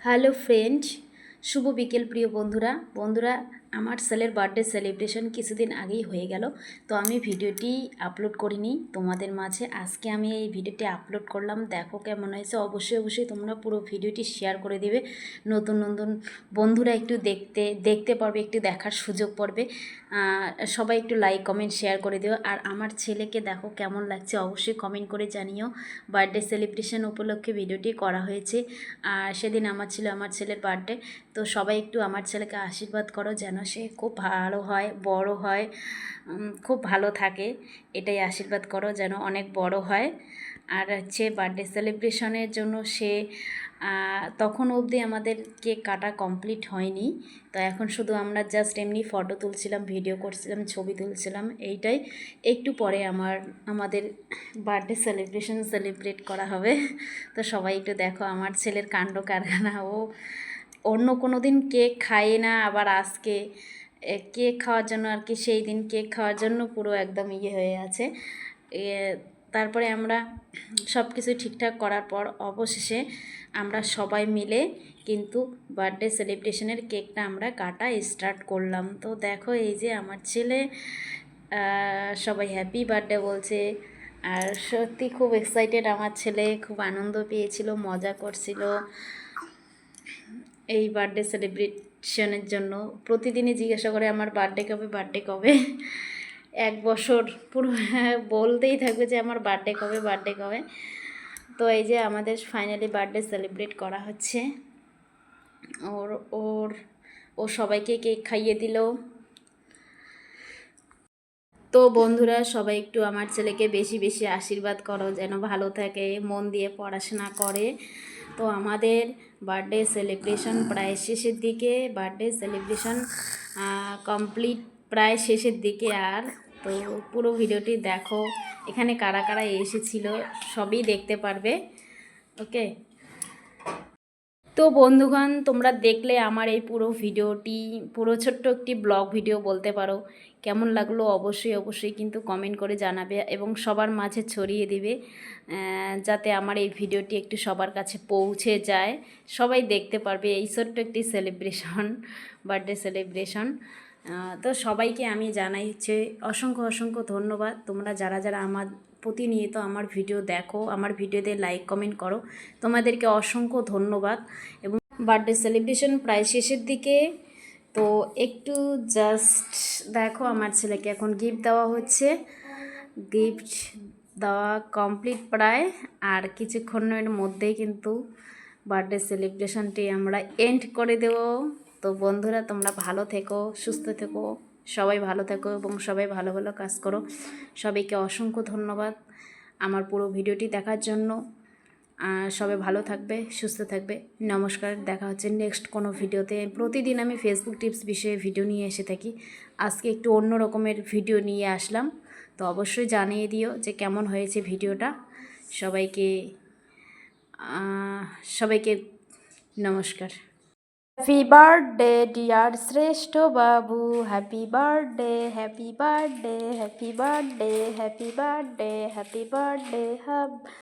Hello friends শুভ বিকেল প্রিয় বন্ধুরা। বন্ধুরা আমার ছেলের বার্থডে সেলিব্রেশন কিছুদিন আগেই হয়ে গেল, তো আমি ভিডিওটি আপলোড করিনি। তোমাদের মাঝে আজকে আমি এই ভিডিওটি আপলোড করলাম। দেখো কেমন হয়েছে। অবশ্যই অবশ্যই তোমরা পুরো ভিডিওটি শেয়ার করে দিবে। নতুন নতুন বন্ধুরা একটু দেখতে দেখতে পারবে, একটু দেখার সুযোগ পড়বে সবাই একটু লাইক কমেন্ট শেয়ার করে দিও। আর আমার ছেলেকে দেখো কেমন লাগছে, অবশ্যই কমেন্ট করে জানিও। বার্থডে সেলিব্রেশন উপলক্ষে ভিডিওটি করা হয়েছে। আর সেদিন আমার ছিল আমার ছেলের বার্থডে তো সবাই একটু আমার ছেলেকে আশীর্বাদ করো যেন সে খুব ভালো হয়, বড় হয় খুব ভালো থাকে। এটাই আশীর্বাদ করো যেন অনেক বড় হয়। আর হচ্ছে বার্থডে সেলিব্রেশনের জন্য সে তখন অবধি আমাদের কেক কাটা কমপ্লিট হয়নি। তো এখন শুধু আমরা জাস্ট এমনি ফটো তুলছিলাম ভিডিও করছিলাম, ছবি তুলছিলাম, এইটাই। একটু পরে আমার, আমাদের বার্থডে সেলিব্রেশন সেলিব্রেট করা হবে। তো সবাই একটু দেখো, আমার ছেলের কাণ্ড কারখানা, ও অন্য কোনো দিন কেক খায় না, আবার আজকে কেক খাওয়ার জন্য আর কি সেই দিন কেক খাওয়ার জন্য পুরো একদম ইয়ে হয়ে আছে। তারপরে আমরা সব কিছু ঠিকঠাক করার পর অবশেষে আমরা সবাই মিলে কিন্তু বার্থডে সেলিব্রেশনের কেকটা আমরা কাটা স্টার্ট করলাম। তো দেখো এই যে আমার ছেলে সবাই হ্যাপি বার্থডে বলছে। আর সত্যি খুব এক্সাইটেড আমার ছেলে, খুব আনন্দ পেয়েছিল, মজা করছিল। এই বার্থডে সেলিব্রেশনের জন্য প্রতিদিনই জিজ্ঞাসা করে আমার বার্থডে কবে বার্থডে কবে? এক বছর পুরো বলতেই থাকবে যে আমার বার্থডে কবে বার্থডে কবে। তো এই যে আমাদের ফাইনালি বার্থডে সেলিব্রেট করা হচ্ছে। ওর ওর, ও সবাইকে কেক খাইয়ে দিল। তো বন্ধুরা, সবাই একটু আমার ছেলেকে বেশি বেশি আশীর্বাদ করো, যেন ভালো থাকে, মন দিয়ে পড়াশোনা করে। তো আমাদের বার্থডে সেলিব্রেশন প্রায় শেষের দিকে বার্থডে সেলিব্রেশন কমপ্লিট প্রায় শেষের দিকে আর। তো পুরো ভিডিওটি দেখো, এখানে কারা কারা এসেছিল সবই দেখতে পারবে ওকে তো বন্ধুগণ, তোমরা দেখলে আমার এই পুরো ভিডিওটি, পুরো ছোট্ট একটি ব্লগ ভিডিও বলতে পারো। কেমন লাগল অবশ্যই অবশ্যই কিন্তু কমেন্ট করে জানাবে এবং সবার মাঝে ছড়িয়ে দিবে যাতে আমার এই ভিডিওটি একটু সবার কাছে পৌঁছে যায়। সবাই দেখতে পারবে এই ছোট্ট একটি সেলিব্রেশন বার্থডে সেলিব্রেশন তো সবাইকে আমি জানাই হচ্ছে অসংখ্য অসংখ্য ধন্যবাদ। তোমরা যারা যারা আমার প্রতিনিয়ত আমার ভিডিও দেখো, আমার ভিডিওতে লাইক কমেন্ট করো, তোমাদেরকে অসংখ্য ধন্যবাদ। এবং বার্থডে সেলিব্রেশন প্রায় শেষের দিকে। তো একটু জাস্ট দেখো আমার ছেলেকে এখন গিফট দেওয়া হচ্ছে। গিফট দেওয়া কমপ্লিট প্রায়। আর কিছুক্ষণের মধ্যেই কিন্তু বার্থডে সেলিব্রেশনটি আমরা এন্ড করে দেব। তো বন্ধুরা, তোমরা ভালো থেকো, সুস্থ থেকো, সবাই ভালো থেকো এবং সবাই ভালো ভালো কাজ করো। সবাইকে অসংখ্য ধন্যবাদ আমার পুরো ভিডিওটি দেখার জন্য। সবাই ভালো থাকবে, সুস্থ থাকবে। নমস্কার, দেখা হচ্ছে নেক্সট কোনো ভিডিওতে। প্রতিদিন আমি ফেসবুক টিপস বিষয়ে ভিডিও নিয়ে এসে থাকি। আজকে একটু অন্য রকমের ভিডিও নিয়ে আসলাম। তো অবশ্যই জানিয়ে দিও যে কেমন হয়েছে ভিডিওটা। সবাইকে সবাইকে নমস্কার। হ্যাপি বার্থডে ডিয়ার শ্রেষ্ঠ বাবু happy birthday happy birthday happy birthday happy birthday happy birthday হ্যাপ